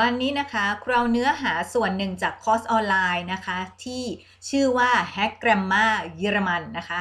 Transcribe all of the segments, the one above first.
วันนี้นะคะคราวเนื้อหาส่วนหนึ่งจากคอร์สออนไลน์นะคะ ที่ชื่อว่า Hack Grammar เยอรมันนะคะ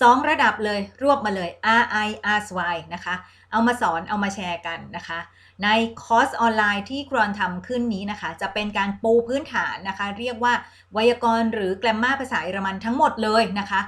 สองระดับเลยรวบมาเลย RI RSY นะคะ เอามาสอนเอามาแชร์กันนะคะ ในคอร์สออนไลน์ที่ครอนทำขึ้นนี้นะคะ จะเป็นการปูพื้นฐานนะคะ เรียกว่าไวยากรณ์หรือแกรมมาภาษาเยอรมันทั้งหมดเลยนะคะ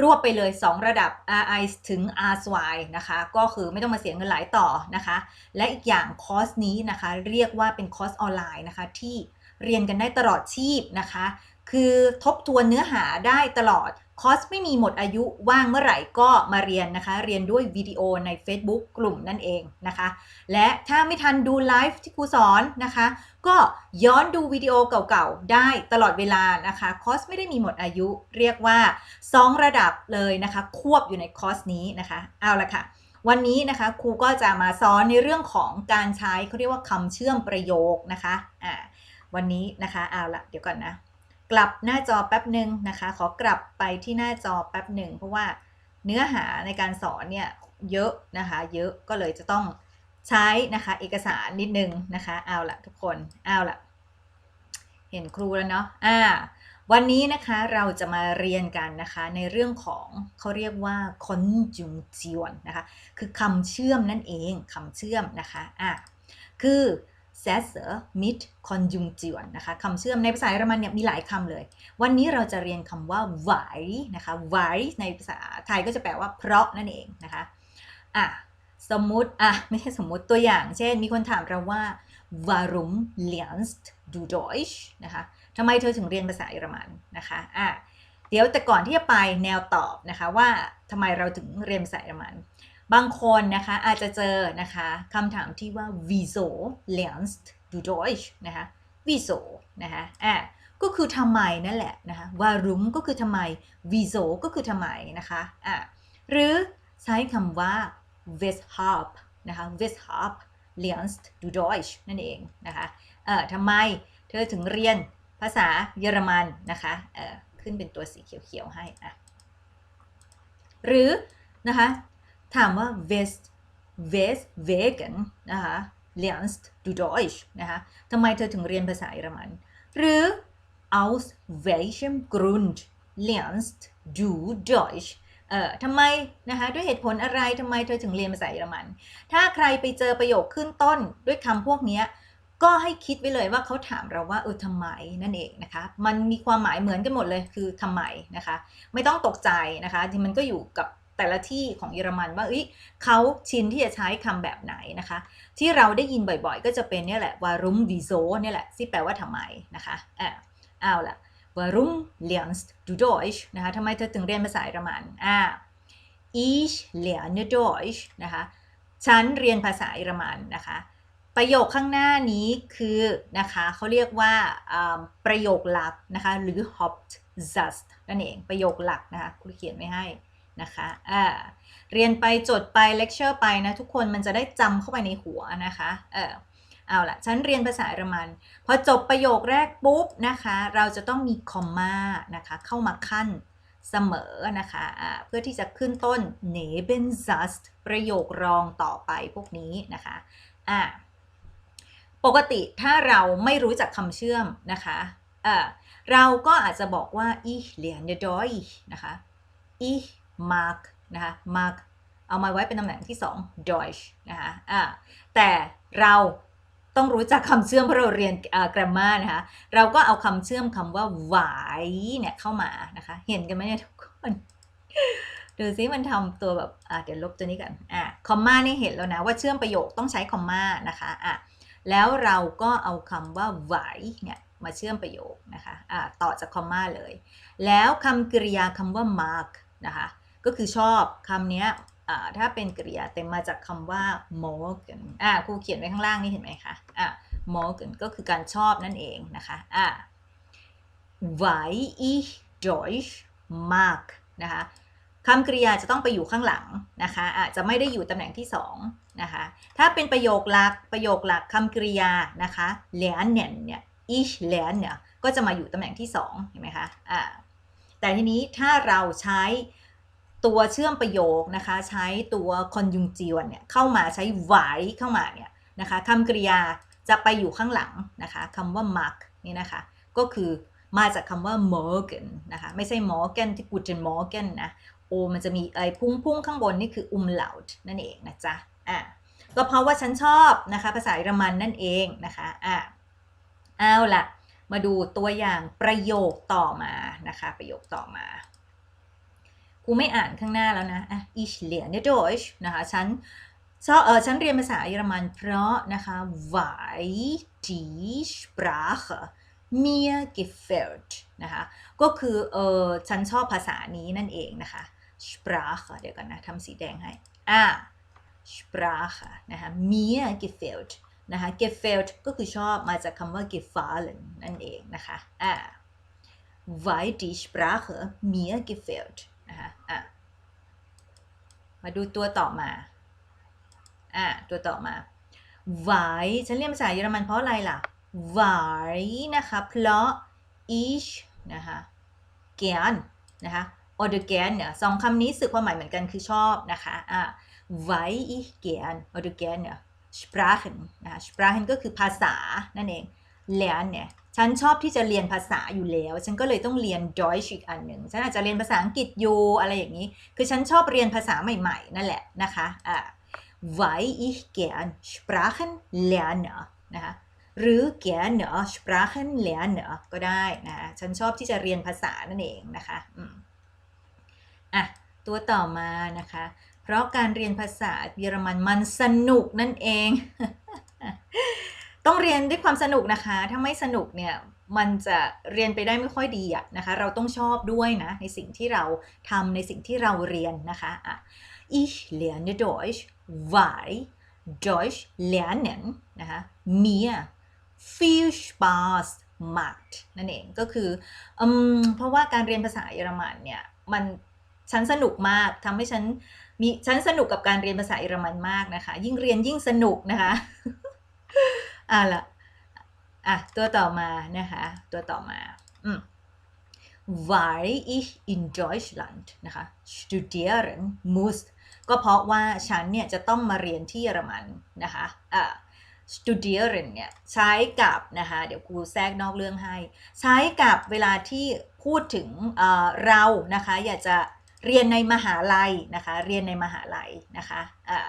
รวบไปเลย 2 ระดับ RI ถึง RSY นะคะ ก็คือไม่ต้องมาเสียเงินหลายต่อนะคะ และอีกอย่างคอร์สนี้นะคะ เรียกว่าเป็นคอร์สออนไลน์นะคะ ที่เรียนกันได้ตลอดชีพนะคะ คือทบทวนเนื้อหาได้ตลอด คอร์สไม่มีหมดอายุว่างเมื่อไหร่ก็มาเรียนนะคะ เรียนด้วยวิดีโอใน Facebook กลุ่มนั่นเองนะคะ และถ้าไม่ทันดูไลฟ์ที่ครูสอนนะคะ ก็ย้อนดูวิดีโอเก่าๆ ได้ตลอดเวลานะคะคอร์สไม่ได้มีหมดอายุ เรียกว่า 2 ระดับเลยนะคะ ควบอยู่ในคอร์สนี้นะคะเอาละค่ะวันนี้นะคะครูก็จะมาสอนในเรื่องของการใช้เขาเรียกว่าคำเชื่อมประโยคนะคะอ่าวันนี้นะคะเอาละเดี๋ยวก่อนนะ กลับหน้าจอแป๊บหนึ่งนะคะ ขอกลับไปที่หน้าจอแป๊บหนึ่งเพราะว่าเนื้อหาในการสอนเนี่ยเยอะนะคะ เยอะก็เลยจะต้องใช้นะคะเอกสารนิดนึงนะคะ เอาละทุกคนเอาละเห็นครูแล้วเนาะอ่าวันนี้นะคะเราจะมาเรียนกันนะคะในเรื่องของเขาเรียกว่า conjunction นะคะ คือคำเชื่อมนั่นเองคำเชื่อมนะคะอะคือ setzer mit conjunction นะคะคำเชื่อมในภาษาเยอรมันเนี่ยมีหลายคำเลย วันนี้เราจะเรียนคำว่า weil นะคะ weil ในภาษาไทยก็จะแปลว่าเพราะนั่นเองนะคะอะสมมุติอะไม่ใช่สมมุติตัวอย่าง เช่น มีคนถามเราว่า warum lernst du Deutsch นะคะทำไมเธอถึงเรียนภาษาเยอรมันนะคะอะเดี๋ยวแต่ก่อนที่จะไปแนวตอบนะคะว่าทำไมเราถึงเรียนภาษาเยอรมัน บางคนนะคะอาจจะเจอนะคะคำถามที่ว่า wieso lernst du Deutsch นะคะ wieso นะคะอะก็คือทำไมนั่นแหละนะคะ warum ก็คือทำไม wieso ก็คือทำไมนะคะอะหรือใช้คำว่า weshalb นะคะ weshalb lernst du Deutsch นั่นเองนะคะเอ่อทำไมเธอถึงเรียนภาษาเยอรมันนะคะเอ่อขึ้นเป็นตัวสีเขียวๆให้อะหรือนะคะ ถามว่า west west wegen นะคะ lernst du Deutsch นะคะทำไมเธอถึงเรียนภาษาเยอรมัน หรือ aus welchem Grund lernst du Deutsch เอ่อทำไมนะคะด้วยเหตุผลอะไรทำไมเธอถึงเรียนภาษาเยอรมัน ถ้าใครไปเจอประโยคขึ้นต้นด้วยคำพวกนี้ก็ให้คิดไว้เลยว่าเขาถามเราว่าเออทำไมนั่นเองนะคะ มันมีความหมายเหมือนกันหมดเลยคือทำไมนะคะ ไม่ต้องตกใจนะคะที่มันก็อยู่กับ แต่ละที่ของเยอรมันว่าเอ้ยเขาชินที่จะใช้คำแบบไหนนะคะ ที่เราได้ยินบ่อยๆ ก็จะเป็นเนี่ยแหละ warum wieso เนี่ยแหละที่แปลว่าทำไมนะคะอะเอาละ warum lernst du Deutsch นะคะทำไมเธอถึงเรียนภาษาเยอรมันอ่า ich lerne Deutsch นะคะฉันเรียนภาษาเยอรมันนะคะ ประโยคข้างหน้านี้คือนะคะเขาเรียกว่าอ่าประโยคหลักนะคะหรือ Hauptsatz นั่นเองประโยคหลักนะคะคุณเขียนไว้ให้ นะคะอ่าเรียนไปจดไปเลคเชอร์ไปนะทุกคนมันจะได้จำเข้าไปในหัวนะคะเออเอาละฉันเรียนภาษาเยอรมัน พอจบประโยคแรกปุ๊บนะคะ เราจะต้องมีคอมมานะคะ เข้ามาขั้นเสมอนะคะะเพื่อที่จะขึ้นต้น Nebensatz ประโยครองต่อไปพวกนี้นะคะอะปกติถ้าเราไม่รู้จักคำเชื่อมนะคะอะเราก็อาจจะบอกว่า ich lerne Deutsch นะคะ ich mag นะคะ mag เอามาไว้เป็นตำแหน่งที่ 2 Deutsch นะคะอะแต่เราต้องรู้จักคำเชื่อมเพราะเราเรียนอ่ากราฟมานะคะ เราก็เอาคำเชื่อมคำว่า why เนี่ยเข้ามานะคะ เห็นกันไหมเนี่ยทุกคนดูซิมันทำตัวแบบอะเดี๋ยวลบตัวนี้กันอะคอมมานี่เห็นแล้วนะว่าเชื่อมประโยคต้องใช้คอมมานะคะอะแล้วเราก็เอาคำว่า why เนี่ยมาเชื่อมประโยคนะคะอะต่อจากคอมมาเลย แล้วคำกริยาคำว่า mark นะคะ ก็คือชอบคำนี้ถ้าเป็นกริยาเต็มมาจากคำว่า morgen อ่าครูเขียนไว้ข้างล่างนี่เห็นไหมคะอ่า morgen ก็คือการชอบนั่นเองนะคะอ่า weil ich Deutsch mag นะคะคำกริยาจะต้องไปอยู่ข้างหลังนะคะอาจจะไม่ได้อยู่ตำแหน่งที่2นะคะถ้าเป็นประโยคหลักประโยคหลักคำกริยานะคะ lernen เนี่ย ich lerne เนี่ยก็จะมาอยู่ตำแหน่งที่2เห็นไหมคะอ่าแต่ทีนี้ถ้าเราใช้ ตัวเชื่อมประโยคนะคะ ใช้ตัว conjunction เนี่ยเข้ามาใช้ weil เข้ามาเนี่ยนะคะคำกริยาจะไปอยู่ข้างหลังนะคะคำว่า mark นี่นะคะ ก็คือมาจากคำว่า morgen นะคะ ไม่ใช่ morgen ที่ guten morgen นะโอมันจะมีไอ้พุ่งๆข้างบนนี่คือ umlaut นั่นเองนะจ๊ะอะก็เพราะว่าฉันชอบนะคะภาษาเยอรมันนั่นเองนะคะอะเอาละมาดูตัวอย่างประโยคต่อมานะคะ ประโยคต่อมา กูไม่อ่านข้างหน้าแล้วนะอะ ich lerne Deutsch นะคะฉันชอบเออฉันเรียนภาษาเยอรมันเพราะนะคะ weil die Sprache mir gefällt นะคะ ก็คือเออฉันชอบภาษานี้นั่นเองนะคะ Sprache เดี๋ยวกันนะทำสีแดงให้ อะ Sprache นะคะ mir gefällt นะคะ gefällt ก็คือชอบมาจากคำว่า gefallen นั่นเองนะคะ อะ weil die Sprache mir gefällt นะคะอะมาดูตัวต่อมาอะตัวต่อมา weil ฉันเรียนภาษาเยอรมันเพราะอะไรล่ะ weil นะคะเพราะ ich นะคะ gern นะคะ oder gern เนี่ยสองคำนี้สื่อความหมายเหมือนกันคือชอบนะคะอะ weil ich gern oder gern เนี่ย sprachen นะคะ sprachen ก็คือภาษานั่นเอง lernen เนี่ย ฉันชอบที่จะเรียนภาษาอยู่แล้ว ฉันก็เลยต้องเรียน Deutsch อีกอันหนึ่งฉันอาจจะเรียนภาษาอังกฤษอยู่อะไรอย่างนี้ คือฉันชอบเรียนภาษาใหม่ๆ นั่นแหละนะคะอ่า weil ich gern Sprachen lerne นะคะหรือ gerne Sprachen lerne ก็ได้นะฉันชอบที่จะเรียนภาษานั่นเองนะคะอืมอะตัวต่อมานะคะ เพราะการเรียนภาษาเยอรมันมันสนุกนั่นเอง ต้องเรียนด้วยความสนุกนะคะ ถ้าไม่สนุกเนี่ยมันจะเรียนไปได้ไม่ค่อยดีอะนะคะ เราต้องชอบด้วยนะ ในสิ่งที่เราทำในสิ่งที่เราเรียนนะคะอะ ich lerne Deutsch weil Deutsch lernen นะคะ mir viel Spaß macht นั่นเองก็คืออืมเพราะว่าการเรียนภาษาเยอรมันเนี่ยมันฉันสนุกมากทำให้ฉันมีฉันสนุกกับการเรียนภาษาเยอรมันมากนะคะ ยิ่งเรียนยิ่งสนุกนะคะ อะละอะตัวต่อมานะคะ ตัวต่อมาอืม weil ich in Deutschland นะคะ studieren muss ก็เพราะว่าฉันเนี่ยจะต้องมาเรียนที่เยอรมันนะคะอ่า studieren เนี่ยใช้กับนะคะเดี๋ยวครูแทรกนอกเรื่องให้ ใช้กับเวลาที่พูดถึงเอ่อเรานะคะอยากจะเรียนในมหาลัยนะคะเรียนในมหาลัยนะคะอ่า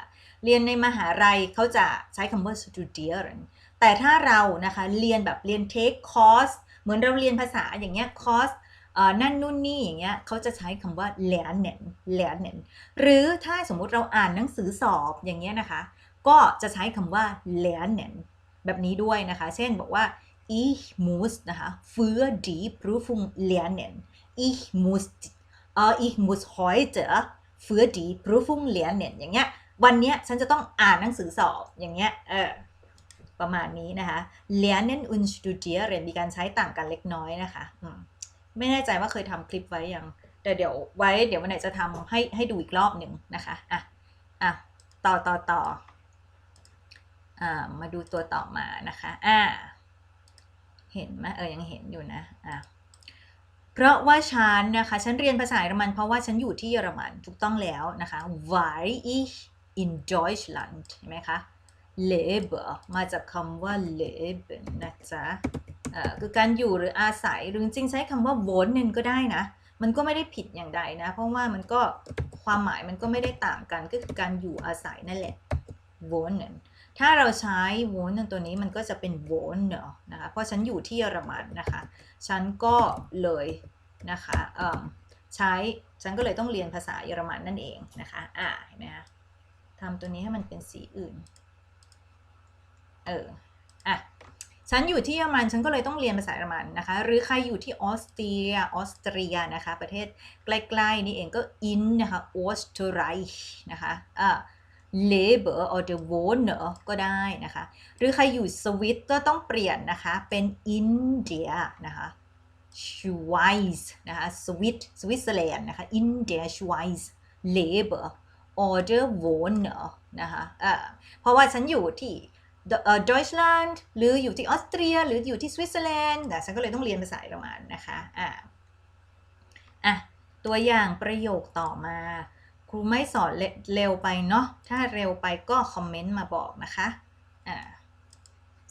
เรียนในมหาลัยเขาจะใช้คำว่า studieren แต่ถ้าเรานะคะเรียนแบบเรียน take course เหมือนเราเรียนภาษาอย่างเงี้ย course เอ่อนั่นนู่นนี่อย่างเงี้ยเขาจะใช้คำว่า lernen lernen หรือถ้าสมมุติเราอ่านหนังสือสอบอย่างเงี้ยนะคะ ก็จะใช้คำว่า lernen แบบนี้ด้วยนะคะ เช่นบอกว่า ich muss นะคะ für die Prüfung lernen ich muss เออ ich muss heute für die Prüfung lernen อย่างเงี้ยวันเนี้ยฉันจะต้องอ่านหนังสือสอบอย่างเงี้ยเออ ประมาณนี้นะคะ lernen und studieren มีการใช้ต่างกันเล็กน้อยนะคะไม่แน่ใจว่าเคยทำคลิปไว้ยังแต่เดี๋ยวไว้เดี๋ยววันไหนจะทำให้ให้ดูอีกรอบหนึ่งนะคะอะอะต่อต่อต่ออ่ามาดูตัวต่อมานะคะอ่าเห็นไหมเออยังเห็นอยู่นะอะเพราะว่าฉันนะคะ ฉันเรียนภาษาเยอรมันเพราะว่าฉันอยู่ที่เยอรมันถูกต้องแล้วนะคะ weil ich in Deutschland เห็นไหมคะ lebe มาจากคำว่า leben นะจ๊ะคือการอยู่หรืออาศัยหรือจริงใช้คำว่า wohnen ก็ได้นะ มันก็ไม่ได้ผิดอย่างใดนะ เพราะว่ามันก็ความหมายมันก็ไม่ได้ต่างกันก็คือการอยู่อาศัยนั่นแหละ wohnen ถ้าเราใช้ wohnen ตัวนี้มันก็จะเป็น wohner นะคะเพราะฉันอยู่ที่เยอรมันนะคะ ฉันก็เลยนะคะใช้ฉันก็เลยต้องเรียนภาษาเยอรมันนั่นเองนะคะอ่าเห็นไหมคะทำตัวนี้ให้มันเป็นสีอื่น เอออะฉันอยู่ที่เยอรมันฉันก็เลยต้องเรียนภาษาเยอรมันนะคะ หรือใครอยู่ที่ออสเตรียออสเตรียนะคะ ประเทศใกล้ๆนี่เองก็ in นนะคะ Österreich นะคะอ่า lebe oder wohne ก็ได้นะคะ หรือใครอยู่สวิตก็ต้องเปลี่ยนนะคะ เป็น India นะคะ Schweiz นะคะสวิตสวิตเซอร์แลนด์นะคะ in der Schweiz lebe oder wohne นอร์นะคะอ่าเพราะว่าฉันอยู่ที่ ดอยช์แลนด์หรืออยู่ที่ออสเตรีย หรืออยู่ที่สวิตเซอร์แลนด์แต่ฉันก็เลยต้องเรียนภาษาเยอรมันนะคะอ่าอะตัวอย่างประโยคต่อมาครูไม่สอนเร็วไปเนาะ ถ้าเร็วไปก็คอมเมนต์มาบอกนะคะอ่า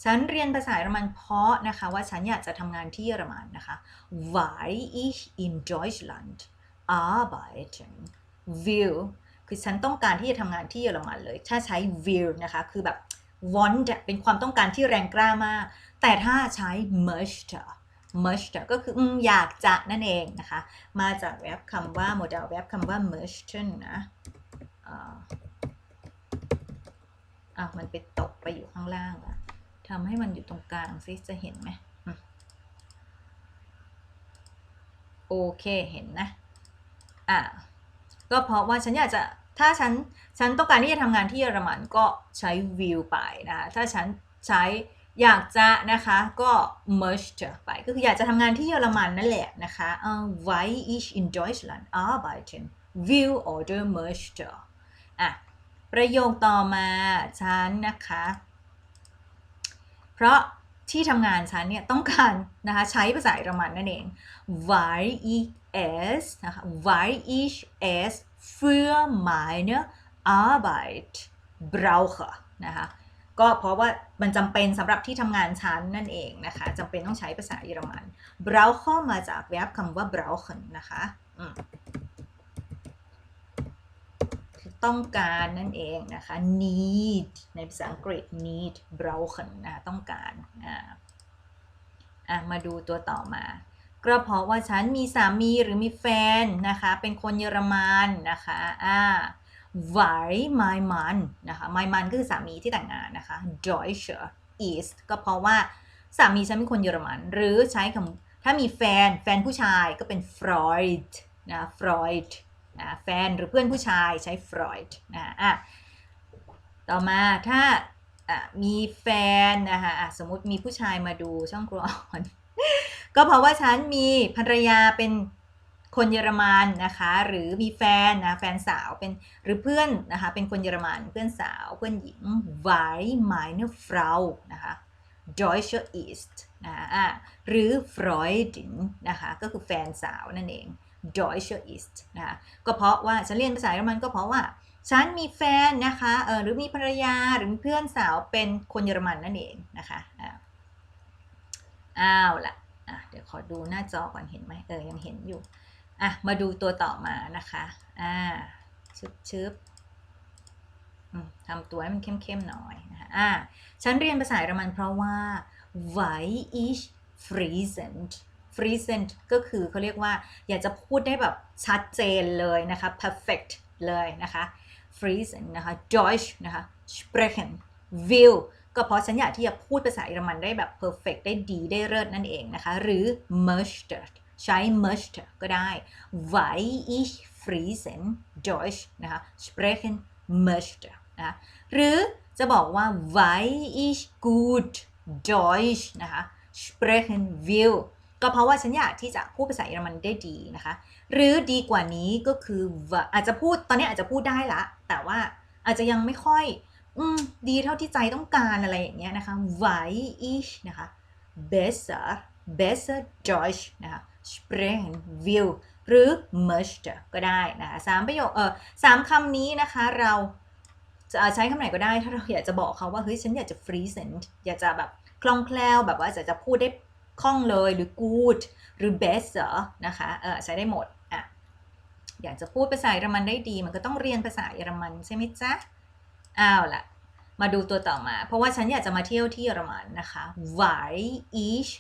ฉันเรียนภาษาเยอรมันเพราะนะคะว่าฉันอยากจะทำงานที่เยอรมันนะคะ weil ich in Deutschland arbeiten will คือฉันต้องการที่จะทำงานที่เยอรมันเลย ถ้าใช้ will นะคะ คือแบบ want อะเป็นความต้องการที่แรงกล้ามาก แต่ถ้าใช้ möchte möchte ก็คืออยากจะนั่นเองนะคะ มาจากแวบคำว่าโมเดลแวบคำว่า möchten นะอ่าอะมันไปตกไปอยู่ข้างล่างอะทำให้มันอยู่ตรงกลางซิจะเห็นไหมโอเคเห็นนะ อะก็เพราะว่าฉันอยากจะ ถ้าฉันฉันต้องการที่จะทำงานที่เยอรมันก็ใช้ will ไปนะคะถ้าฉันใช้อยากจะนะคะก็ möchte ไปก็คืออยากจะทำงานที่เยอรมันนั่นแหละนะคะ weil ich in Deutschland arbeiten will oder möchte อะประโยคต่อมาฉันนะคะ เพราะที่ทำงานฉันเนี่ยต้องการนะคะใช้ภาษาเยอรมันนั่นเอง weil ich es นะคะ weil ich es für meine Arbeit brauche นะคะก็เพราะว่ามันจำเป็นสำหรับที่ทำงานฉันนั่นเองนะคะจำเป็นต้องใช้ภาษาเยอรมัน brauche มาจากแวบคำว่า brauchen นะคะต้องการนั่นเองนะคะ need ในภาษาอังกฤษ need brauchen นะต้องการอ่ามาดูตัวต่อมา ก็เพราะว่าฉันมีสามีหรือมีแฟนนะคะ เป็นคนเยอรมันนะคะอ่า weil mein Mann นะคะ mein Mann ก็คือสามีที่แต่งงานนะคะ Deutscher ist ก็เพราะว่าสามีฉันเป็นคนเยอรมัน หรือใช้คำถ้ามีแฟนแฟนผู้ชายก็เป็น Freud นะ Freud นะแฟนหรือเพื่อนผู้ชายใช้ Freud นะอะต่อมาถ้ามีแฟนนะคะะสมมติมีผู้ชายมาดูช่องครัวอ่อน ก็เพราะว่าฉันมีภรรยาเป็นคนเยอรมันนะคะ หรือมีแฟนนะแฟนสาวเป็นหรือเพื่อนนะคะ เป็นคนเยอรมันเพื่อนสาวเพื่อนหญิง weil meine Frau นะคะ Deutsche ist นะอะหรือ Freundin นะคะ ก็คือแฟนสาวนั่นเอง Deutsche ist นะคะก็เพราะว่าฉันเรียนภาษาเยอรมันก็เพราะว่าฉันมีแฟนนะคะเออหรือมีภรรยาหรือเพื่อนสาวเป็นคนเยอรมันนั่นเองนะคะ อ้าวละอะเดี๋ยวขอดูหน้าจอก่อนเห็นไหมเออยังเห็นอยู่อะมาดูตัวต่อมานะคะอ่าชึบชึบทำตัวให้มันเข้มๆหน่อยนะคะอ่าฉันเรียนภาษาเยอรมันเพราะว่า weil ich fließend fließend ก็คือเขาเรียกว่าอยากจะพูดได้แบบชัดเจนเลยนะคะ perfect เลยนะคะ fließend นะคะ Deutsch นะคะ sprechen will ก็เพราะฉันอยากที่จะพูดภาษาเยอรมันได้แบบ perfect ได้ดีได้เลิศนั่นเองนะคะ หรือ möchte ใช้ möchte ก็ได้ weil ich fließen Deutsch นะคะ sprechen möchte นะะหรือจะบอกว่า weil ich gut Deutsch นะคะ sprechen will ก็เพราะว่าฉันอยากที่จะพูดภาษาเยอรมันได้ดีนะคะ หรือดีกว่านี้ก็คืออาจจะพูดตอนนี้อาจจะพูดได้ละ แต่ว่าอาจจะยังไม่ค่อย ดีเท่าที่ใจต้องการอะไรอย่างเงี้ยนะคะ weil ich นะคะ besser besser Deutsch นะคะ sprechen will หรือ möchte ก็ได้นะคะสามประโยคเออสามคำนี้นะคะเราจะใช้คำไหนก็ได้ ถ้าเราอยากจะบอกเขาว่า เฮ้ย ฉันอยากจะ fluent อยากจะแบบคล่องแคล่วแบบว่าจะจะพูดได้คล่องเลยหรือ good หรือ besser นะคะเออใช้ได้หมดอะอยากจะพูดภาษาเยอรมันได้ดี มันก็ต้องเรียนภาษาเยอรมันใช่ไหมจ๊ะ อ้าวล่ะมาดูตัวต่อมา เพราะว่าฉันอยากจะมาเที่ยวที่เยอรมันนะคะ weil ich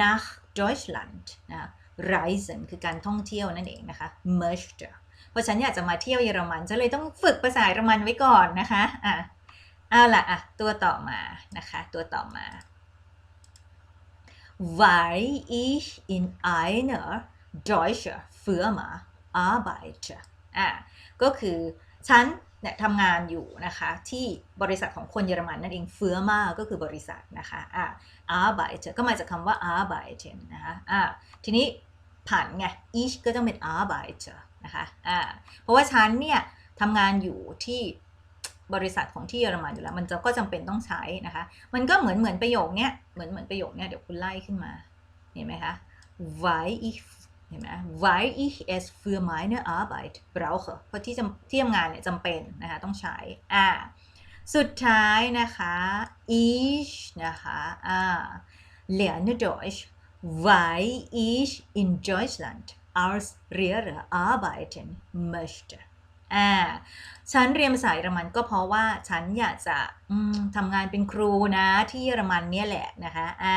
nach Deutschland นะ reisen คือการท่องเที่ยวนั่นเองนะคะ möchte เพราะฉันอยากจะมาเที่ยวเยอรมันฉันเลยต้องฝึกภาษาเยอรมันไว้ก่อนนะคะอะเอาล่ะอะตัวต่อมานะคะ ตัวต่อมา weil ich in einer deutsche Firma arbeite อะก็คือฉัน เนี่ยทำงานอยู่นะคะที่บริษัทของคนเยอรมันนั่นเอง Firma ก็คือบริษัทนะคะอะ arbeite ก็มาจากคำว่า arbeiten นะคะอะทีนี้ผันไง ich ก็ต้องเป็น arbeiter นะคะอะเพราะว่าฉันเนี่ยทำงานอยู่ที่บริษัทของที่เยอรมันอยู่แล้ว มันจะก็จำเป็นต้องใช้นะคะ มันก็เหมือนเหมือนประโยคเนี้ยเหมือนเหมือนประโยคเนี้ยเดี๋ยวคุณไล่ขึ้นมา เห็นไหมคะ weil ich เห็นไหม weil ich es für meine Arbeit brauche เพราะที่จำที่ทำงานเนี่ยจำเป็นนะคะต้องใช้ อ่า สุดท้ายนะคะ ich นะคะอ่า lerne Deutsch weil ich in Deutschland als Lehrer arbeiten möchte อ่าฉันเรียนภาษาเยอรมันก็เพราะว่าฉันอยากจะทำงานเป็นครูนะที่เยอรมันเนี่ยแหละนะคะอ่า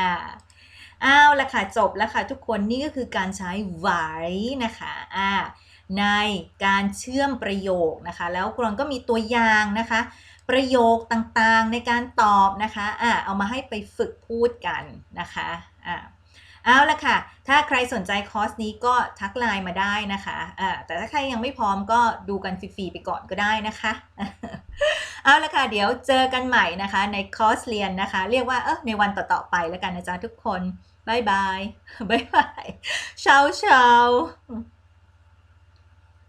อ้าวละค่ะจบแล้วค่ะทุกคนนี่ก็คือการใช้ไว้นะคะอ่าในการเชื่อมประโยคนะคะ แล้วกรอนก็มีตัวอย่างนะคะ ประโยคต่างๆในการตอบนะคะอ่าเอามาให้ไปฝึกพูดกันนะคะอ่าเอาละค่ะ ถ้าใครสนใจคอร์สนี้ก็ทักไลน์มาได้นะคะอ่าแต่ถ้าใครยังไม่พร้อมก็ดูกันฟรีๆไปก่อนก็ได้นะคะ เอาละค่ะ เดี๋ยวเจอกันใหม่นะคะในคอร์สเรียนนะคะ เรียกว่าเออในวันต่อๆไปแล้วกันนะจ๊ะทุกคน บายบายบายบายเช้าเช้า